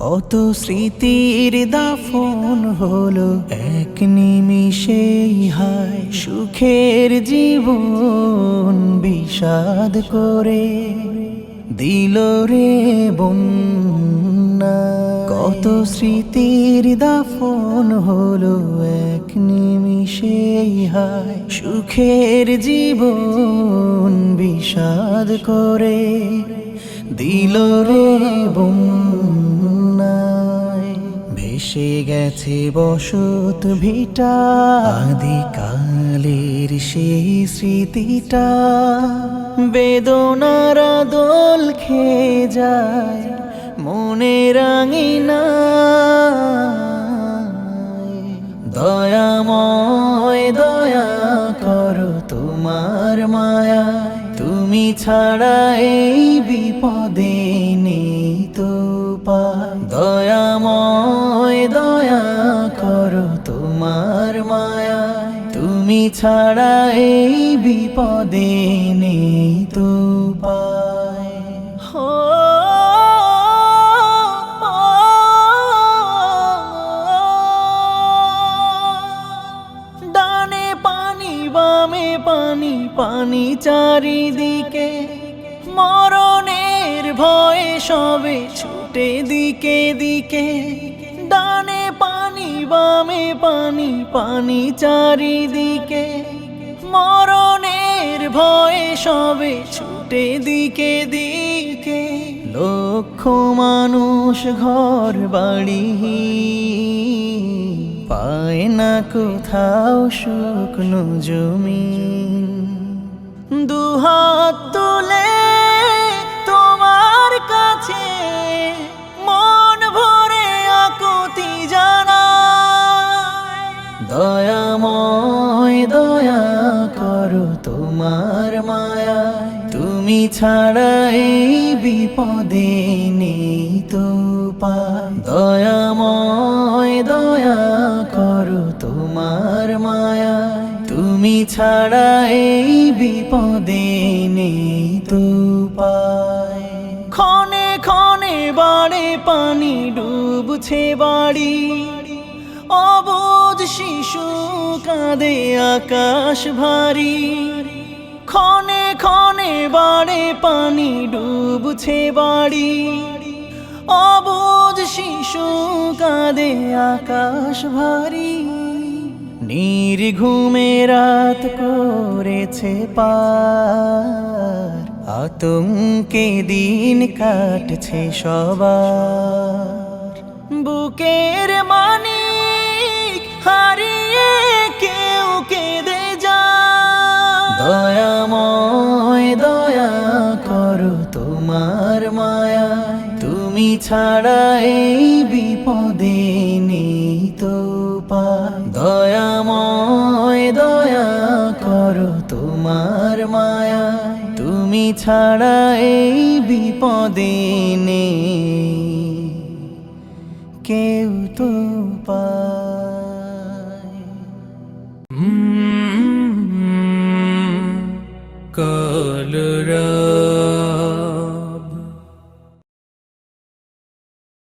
কত স্মৃতির দাফন হলো। এক নিমিষেই হায় সুখের জীবন বিষাদ করে দিল রে বন্যা। কত স্মৃতির দাফন হলো। এক নিমিষেই হায় সুখের জীবন বিষাদ করে দিল রে বন্যায় ভেসে গেছে বসত ভিটা, আদিকালের সেই স্মৃতিটা। বেদনার দোল খেয়ে যায়, মনে রাঙি রাঙিনা। দয়াময়, দয়া করো তোমার মায়া তুমি ছাড়া এই বিপদে নেই। ছাড়া এই বিপদে নেই তো ডানে পানি, বামে পানি পানি চারিদিকে। মরণের ভয়ে সবে ছুটে দিকে দিকে। ডানে পানি, বামে পানি পানি চারিদিকে। মরণের ভয়ে সবে ছুটে দিকে দিকে। লক্ষ মানুষ ঘর বাড়ি পায় না কোথাও শুকনো জমি। দুহাত তুলে দয়াময়, দয়া করো তোমার মায়া তুমি ছাড়া এই বিপদে নেই তো পায় দয়াময়, দয়া করো তোমার মায়া তুমি ছাড়া এই বিপদে নেই তো পায় ক্ষণে ক্ষণে বাড়ে পানি, ডুবছে বাড়ি। অবোধ শিশু কাঁদে আকাশ ভারী। ক্ষণে ক্ষণে বাড়ে পানি, ডুবছে বাড়ি। অবোধ শিশু কাঁদে আকাশ ভারী। নির্ঘুমে রাত করেছে পার। আতঙ্কে দিন কাটছে সবার। বুকের মানিক দয়া করো তোমার মায়া তুমি ছাড়া এই বিপদে নেই তো দয়াময় দয়া করো তোমার মায়া তুমি ছাড়া এই বিপদে নেই। কেউ তো कालरा।